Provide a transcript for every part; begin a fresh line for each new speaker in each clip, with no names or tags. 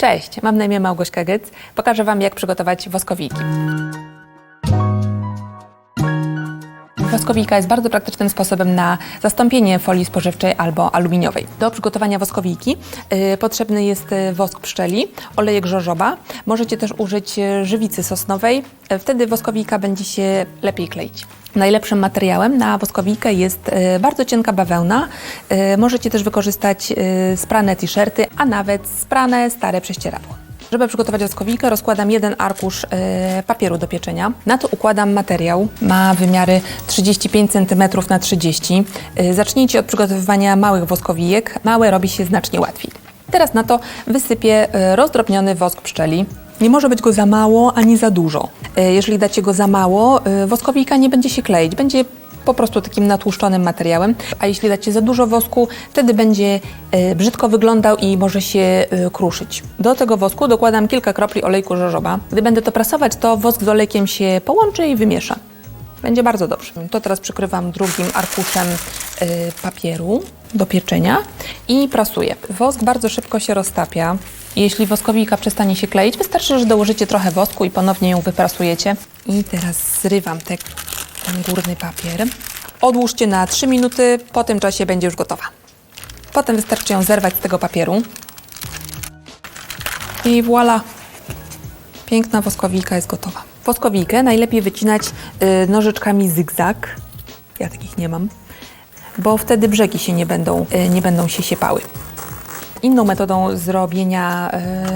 Cześć, mam na imię Małgośka Gyc. Pokażę Wam, jak przygotować woskowiki. Woskowika jest bardzo praktycznym sposobem na zastąpienie folii spożywczej albo aluminiowej. Do przygotowania woskowiki y, potrzebny jest y, wosk pszczeli, olejek żożoba. Możecie też użyć y, żywicy sosnowej. Wtedy woskowika będzie się lepiej kleić. Najlepszym materiałem na woskowikę jest bardzo cienka bawełna. Możecie też wykorzystać sprane t-shirty, a nawet sprane stare prześcieradło. Żeby przygotować woskowikę, rozkładam jeden arkusz e, papieru do pieczenia. Na to układam materiał. Ma wymiary 35 cm na 30 E, Zacznijcie od przygotowywania małych woskowijek. Małe robi się znacznie łatwiej. Teraz na to wysypię e, rozdrobniony wosk pszczeli. Nie może być go za mało ani za dużo. Jeżeli dacie go za mało, woskowika nie będzie się kleić. Będzie po prostu takim natłuszczonym materiałem. A jeśli dacie za dużo wosku, wtedy będzie e, brzydko wyglądał i może się e, kruszyć. Do tego wosku dokładam kilka kropli olejku żożoba. Gdy będę to prasować, to wosk z olejkiem się połączy i wymiesza. Będzie bardzo dobrze. To teraz przykrywam drugim arkuszem e, papieru do pieczenia i prasuję. Wosk bardzo szybko się roztapia. Jeśli woskowika przestanie się kleić, wystarczy, że dołożycie trochę wosku i ponownie ją wyprasujecie. I teraz zrywam te, ten górny papier. Odłóżcie na 3 minuty, po tym czasie będzie już gotowa. Potem wystarczy ją zerwać z tego papieru. I voilà! Piękna woskowika jest gotowa. Woskowikę najlepiej wycinać y, nożyczkami zygzak. Ja takich nie mam, bo wtedy brzegi się nie będą, y, nie będą się siepały. Inną metodą zrobienia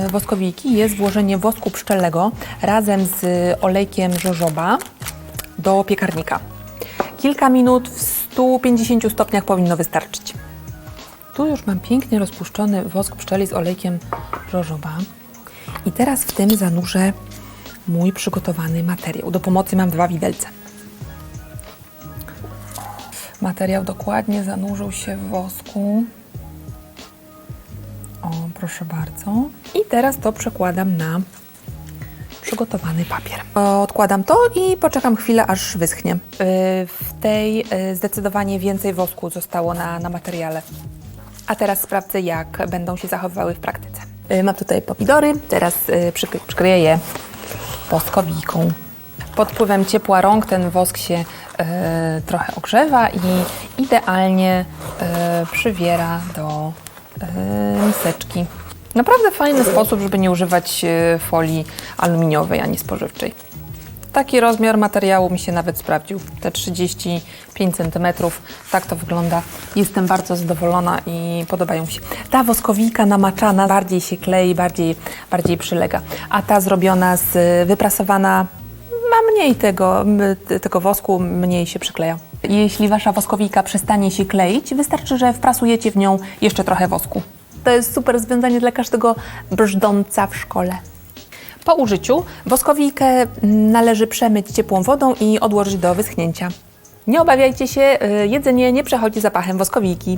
y, woskowiki jest włożenie wosku pszczelego razem z olejkiem żożoba do piekarnika. Kilka minut w 150 stopniach powinno wystarczyć. Tu już mam pięknie rozpuszczony wosk pszczeli z olejkiem żożoba. I teraz w tym zanurzę mój przygotowany materiał. Do pomocy mam dwa widelce. Materiał dokładnie zanurzył się w wosku. O, proszę bardzo. I teraz to przekładam na przygotowany papier. Odkładam to i poczekam chwilę, aż wyschnie. Yy, W tej yy, zdecydowanie więcej wosku zostało na, na materiale. A teraz sprawdzę, jak będą się zachowywały w praktyce. Yy, Mam tutaj pomidory, teraz przyk- przykryję je woskowiką. Pod wpływem ciepła rąk ten wosk się yy, trochę ogrzewa i idealnie yy, przywiera do yy, miseczki. Naprawdę fajny sposób, żeby nie używać yy, folii aluminiowej ani spożywczej. Taki rozmiar materiału mi się nawet sprawdził. Te 35 cm, tak to wygląda. Jestem bardzo zadowolona i podobają mi się. Ta woskowika namaczana bardziej się klei, bardziej, bardziej przylega. A ta zrobiona z wyprasowana ma mniej tego, tego wosku, mniej się przykleja. Jeśli wasza woskowika przestanie się kleić, wystarczy, że wprasujecie w nią jeszcze trochę wosku. To jest super rozwiązanie dla każdego brzdąca w szkole. Po użyciu woskowikę należy przemyć ciepłą wodą i odłożyć do wyschnięcia. Nie obawiajcie się, y, jedzenie nie przechodzi zapachem woskowiki.